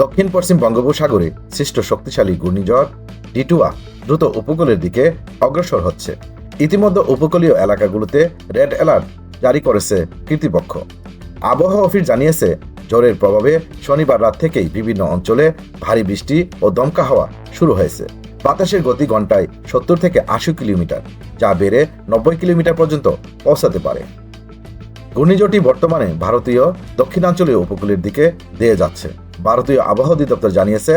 দক্ষিণ পশ্চিম বঙ্গোপসাগরে সৃষ্ট শক্তিশালী ঘূর্ণিঝড় ডিটুয়া দ্রুত উপকূলের দিকে অগ্রসর হচ্ছে। ইতিমধ্যে উপকূলীয় এলাকাগুলোতে রেড অ্যালার্ট জারি করেছে কর্তৃপক্ষ। আবহাওয়া অফিস জানিয়েছে, ঝড়ের প্রভাবে শনিবার রাত থেকেই বিভিন্ন অঞ্চলে ভারী বৃষ্টি ও দমকা হাওয়া শুরু হয়েছে। বাতাসের গতি ঘন্টায় সত্তর থেকে আশি কিলোমিটার, যা বেড়ে নব্বই কিলোমিটার পর্যন্ত পৌঁছাতে পারে। ঘূর্ণিঝড়টি বর্তমানে ভারতীয় দক্ষিণাঞ্চলীয় উপকূলের দিকে দিয়ে যাচ্ছে। ভারতীয় আবহাওয়া অধিদপ্তর জানিয়েছে,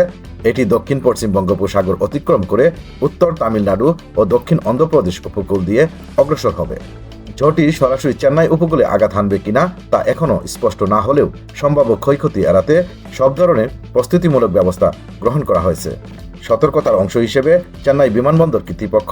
এটি দক্ষিণ পশ্চিম বঙ্গোপসাগর অতিক্রম করে উত্তর তামিলনাড়ু ও দক্ষিণ অন্ধ্রপ্রদেশ উপকূল দিয়ে অগ্রসর হবে। ঝড়টি সরাসরি চেন্নাই উপকূলে আঘাত হানবে কিনা তা এখনও স্পষ্ট না হলেও সম্ভাব্য ক্ষয়ক্ষতি এড়াতে সব ধরনের প্রস্তুতিমূলক ব্যবস্থা গ্রহণ করা হয়েছে। সতর্কতার অংশ হিসেবে চেন্নাই বিমানবন্দর কর্তৃপক্ষ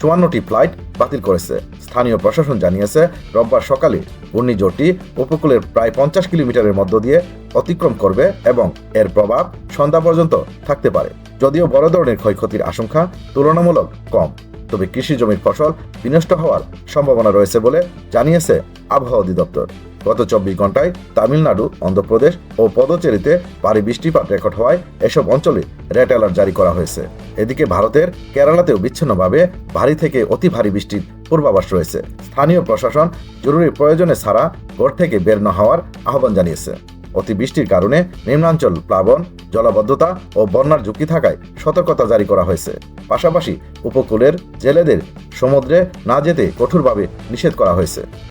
চুয়ান্নটি ফ্লাইট বাতিল করেছে। স্থানীয় প্রশাসন জানিয়েছে, রোববার সকালে ঘূর্ণিঝড়টি উপকূলের প্রায় পঞ্চাশ কিলোমিটারের মধ্য দিয়ে অতিক্রম করবে এবং এর প্রভাব সন্ধ্যা পর্যন্ত থাকতে পারে। যদিও বড় ধরনের ক্ষয়ক্ষতির আশঙ্কা তুলনামূলক কম, তবে কৃষি জমির ফসল বিনষ্ট হওয়ার সম্ভাবনা রয়েছে বলে জানিয়েছে আবহাওয়া অধিদপ্তর। গত চব্বিশ ঘন্টায় তামিলনাড়ু, অন্ধ্রপ্রদেশ ও পদচেরিতে ভারী বৃষ্টিপাত রেকর্ড হওয়ায় এসব অঞ্চলে রেড অ্যালার্ট জারি করা হয়েছে। এদিকে ভারতের কেরালাতেও বিচ্ছিন্নভাবে ভারী থেকে অতি ভারী বৃষ্টির পূর্বাভাস রয়েছে। স্থানীয় প্রশাসন জরুরি প্রয়োজনে ছাড়া ঘর থেকে বের না হওয়ার আহ্বান জানিয়েছে। অতিবৃষ্টির কারণে নিম্নাঞ্চল প্লাবন, জলাবদ্ধতা ও বন্যার ঝুঁকি থাকায় সতর্কতা জারি করা হয়েছে। পাশাপাশি উপকূলের জেলেদের সমুদ্রে না যেতে কঠোরভাবে নিষেধ করা হয়েছে।